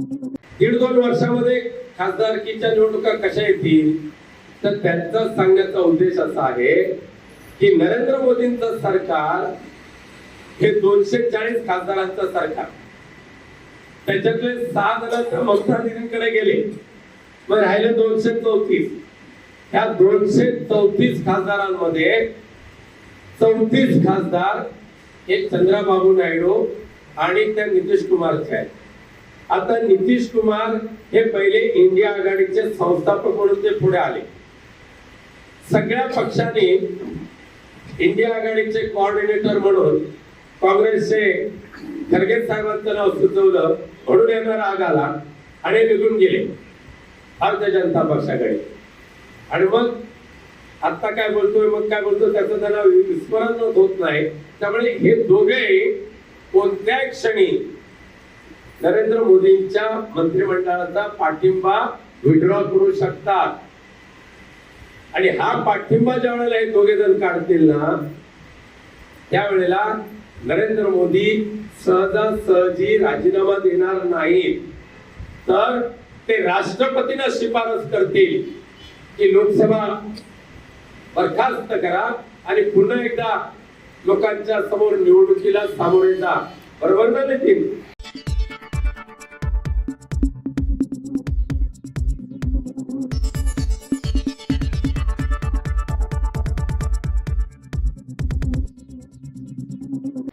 दीड दोन वर्षामध्ये खासदारकीच्या निवडणुका कशा येतील? तर त्यांचा सांगण्याचा उद्देश असा आहे की नरेंद्र मोदींचं सरकार हे दोनशे चाळीस खासदारांचं सरकार. त्याच्यातले सहा जण तर ममता दिदींकडे गेले. मग राहिले दोनशे चौतीस. ह्या दोनशे चौतीस खासदारांमध्ये चौतीस खासदार हे चंद्राबाबू नायडू आणि त्या नितीश कुमारचे आहेत. आता नितीश कुमार हे पहिले इंडिया आघाडीचे संस्थापक म्हणून ते पुढे आले. सगळ्या पक्षांनी इंडिया आघाडीचे कोऑर्डिनेटर म्हणून काँग्रेसचे खरगे साहेबांचं नाव सुचवलं म्हणून यांना राग आला आणि निघून गेले भारतीय जनता पक्षाकडे. आणि मग आता काय बोलतोय मग काय बोलतोय त्याचं त्यांना विस्मरण होत नाही. त्यामुळे हे दोघे कोणत्याही क्षणी नरेंद्र मोदींच्या मंत्रिमंडळाचा पाठिंबा विड्रॉ करू शकतात. आणि हा पाठिंबा ज्या वेळेला हे दोघे जण काढतील ना त्यावेळेला नरेंद्र मोदी सहजासहजी राजीनामा देणार नाहीत. तर ते राष्ट्रपतींना शिफारस करतील की लोकसभा बरखास्त करा आणि पुन्हा एकदा लोकांच्या समोर निवडणुकीला सामोरे जा. बरोबर ना नितीन?